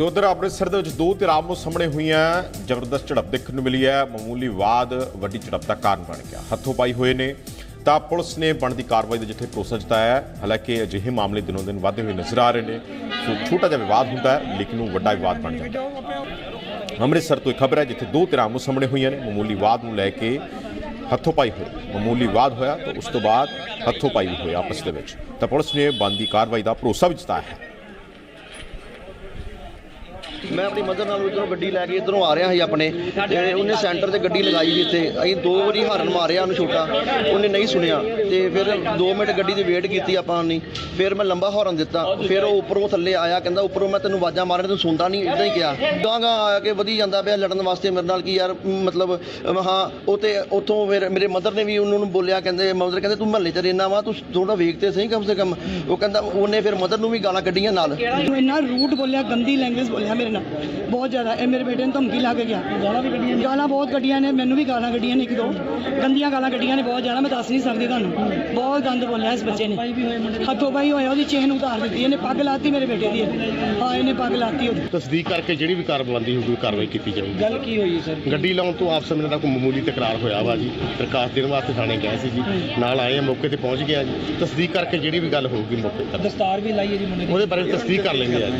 ਤੇ ਉਧਰ ਅੰਮ੍ਰਿਤਸਰ ਦੇ ਵਿੱਚ ਦੋ ਧਿਰਾਂ ਆਮੋ ਸਾਹਮਣੇ ਹੋਈਆਂ। ਜ਼ਬਰਦਸਤ ਝੜਪ ਦੇਖਣ ਨੂੰ ਮਿਲੀ ਹੈ। ਮਾਮੂਲੀ ਵਾਦ ਵੱਡੀ ਝੜਪ ਦਾ ਕਾਰਨ ਬਣ ਗਿਆ। ਹੱਥੋਂ ਪਾਈ ਹੋਏ ਨੇ। ਤਾਂ ਪੁਲਿਸ ਨੇ ਬਣਦੀ ਕਾਰਵਾਈ ਦੇ ਜਿੱਥੇ ਭਰੋਸਾ ਜਤਾਇਆ ਹੈ। ਹਾਲਾਂਕਿ ਅਜਿਹੇ ਮਾਮਲੇ ਦਿਨੋਂ ਦਿਨ ਵਧਦੇ ਹੋਏ ਨਜ਼ਰ ਆ ਰਹੇ ਨੇ। ਸੋ ਛੋਟਾ ਜਿਹਾ ਵਿਵਾਦ ਹੁੰਦਾ ਹੈ, ਲੇਕਿਨ ਉਹ ਵੱਡਾ ਵਿਵਾਦ ਬਣ ਜਾਂਦਾ ਹੈ। ਅੰਮ੍ਰਿਤਸਰ ਤੋਂ ਇੱਕ ਖਬਰ ਹੈ, ਜਿੱਥੇ ਦੋ ਧਿਰਾਂ ਆਮੋ ਸਾਹਮਣੇ ਹੋਈਆਂ ਨੇ। ਮਾਮੂਲੀ ਵਾਦ ਨੂੰ ਲੈ ਕੇ ਹੱਥੋਂ ਪਾਈ ਹੋਈ ਮਾਮੂਲੀ ਵਾਦ ਹੋਇਆ ਤਾਂ ਉਸ ਤੋਂ ਬਾਅਦ ਹੱਥੋਂ ਪਾਈ ਵੀ ਹੋਈ ਆਪਸ ਦੇ ਵਿੱਚ। ਤਾਂ ਪੁਲਿਸ ਨੇ ਬਣਦੀ ਕਾਰਵਾਈ ਦਾ ਭਰੋਸਾ ਵੀ ਜਤਾਇਆ ਹੈ। ਮੈਂ ਆਪਣੀ ਮਦਰ ਨਾਲ ਉਧਰੋਂ ਗੱਡੀ ਲੈ ਕੇ ਇਧਰੋਂ ਆ ਰਿਹਾ ਸੀ ਆਪਣੇ, ਤੇ ਉਹਨੇ ਸੈਂਟਰ ਤੇ ਗੱਡੀ ਲਗਾਈ ਸੀ ਇੱਥੇ। ਅਸੀਂ ਦੋ ਵਾਰੀ ਹਾਰਨ ਮਾਰਿਆ ਉਹਨੂੰ ਛੋਟਾ, ਉਹਨੇ ਨਹੀਂ ਸੁਣਿਆ। ਤੇ ਫਿਰ 2 ਮਿੰਟ ਗੱਡੀ ਦੀ ਵੇਟ ਕੀਤੀ ਆਪਾਂ ਨਹੀਂ ਫਿਰ ਮੈਂ ਲੰਬਾ ਹਾਰਨ ਦਿੱਤਾ। ਫਿਰ ਉਹ ਉੱਪਰੋਂ ਥੱਲੇ ਆਇਆ, ਕਹਿੰਦਾ, ਉੱਪਰੋਂ ਮੈਂ ਤੈਨੂੰ ਆਵਾਜ਼ਾਂ ਮਾਰਨ ਤੂੰ ਸੁਣਦਾ ਨਹੀਂ ਇਦਾਂ ਹੀ ਕਿਹਾ। ਗਾਂ ਗਾਂ ਆ ਕੇ ਵਧੀ ਜਾਂਦਾ ਪਿਆ ਲੜਨ ਵਾਸਤੇ ਮੇਰੇ ਨਾਲ ਕਿ ਯਾਰ ਮਤਲਬ ਹਾਂ, ਉਹ ਤੇ ਉੱਥੋਂ ਫਿਰ ਮੇਰੇ ਮਦਰ ਨੇ ਵੀ ਉਹਨਾਂ ਨੂੰ ਬੋਲਿਆ, ਕਹਿੰਦੇ, ਮਦਰ ਕਹਿੰਦੇ, ਤੂੰ ਮਹੱਲੇ 'ਚ ਰਹਿਣਾ ਵਾ, ਤੂੰ ਥੋੜਾ ਵੇਖ ਤੇ ਸਹੀ ਕਮ ਸੇ ਕਮ। ਉਹ ਕਹਿੰਦਾ, ਉਹਨੇ ਫਿਰ ਮਦਰ ਨੂੰ ਵੀ ਗਾਲਾਂ ਕੱਢੀਆਂ ਨਾਲ। ਇੰਨਾ ਰੂਟ ਬੋਲਿਆ, ਗੰਦੀ ਲੈਂਗੁਏਜ ਬੋਲਿਆ ਮੇਰੇ ਨਾਲ ਬਹੁਤ ਜ਼ਿਆਦਾ। ਇਹ ਮੇਰੇ ਬੇਟੇ ਨੂੰ ਧਮਕੀ ਲਾ ਕੇ ਗਿਆ। ਗਾਲਾਂ ਵੀ ਕੱਢੀਆਂ ਗਾਲਾਂ ਬਹੁਤ ਕੱਢੀਆਂ ਨੇ। ਮੈਨੂੰ ਵੀ ਗਾਲਾਂ ਕੱਢੀਆਂ ਨੇ ਇੱਕ ਦੋ। ਗੰਦੀਆਂ ਗਾਲਾਂ ਕੱਢੀਆਂ ਨੇ ਬਹੁਤ ਜ਼ਿਆਦਾ। ਮੈਂ ਦੱਸ ਨਹੀਂ ਸਕਦੀ ਤੁਹਾਨੂੰ। ਬਹੁਤ ਗੰਦ ਬੋਲਿਆ ਇਸ ਬੱਚੇ ਨੇ। ਹੱਥੋਂ ਪਾਈ ਹੋਇਆ ਉਹਦੀ ਚੇਨ ਉਤਾਰ ਦਿੱਤੀ। ਇਹਨੇ ਪੱਗ ਲਾਤੀ ਮੇਰੇ ਬੇਟੇ ਦੀ। ਹਾਂ ਇਹਨੇ ਪੱਗ ਲਾਤੀ ਉਹਦੀ। ਤਸਦੀਕ ਕਰਕੇ ਜਿਹੜੀ ਵੀ ਕਾਰਵਾਈ ਹੋਊਗੀ ਕਾਰਵਾਈ ਕੀਤੀ ਜਾਊਗੀ। ਗੱਲ ਕੀ ਹੋਈ ਸਰ? ਗੱਡੀ ਲਾਉਣ ਤੋਂ ਆਪਸ ਵਿੱਚ ਦਾ ਕੋਈ ਮਾਮੂਲੀ ਤਕਰਾਰ ਹੋਇਆ ਵਾ ਜੀ। ਦਰਖਾਸਤ ਦੇਣ ਵਾਸਤੇ ਥਾਣੇ ਗਏ ਸੀ ਜੀ। ਨਾਲ ਆਏ ਆ ਮੌਕੇ ਤੇ ਪਹੁੰਚ ਗਏ ਆ ਜੀ। ਤਸਦੀਕ ਕਰਕੇ ਜਿਹੜੀ ਵੀ ਗੱਲ ਹੋਊਗੀ ਮੌਕੇ ਤੇ। ਦਸਤਾਰ ਵੀ ਲਾਈ ਹੈ ਜੀ ਮੁੰਡੇ ਉਹਦੇ ਬਾਰੇ ਤਸਦੀਕ ਕਰ ਲੈਂਦੇ ਆ ਜੀ।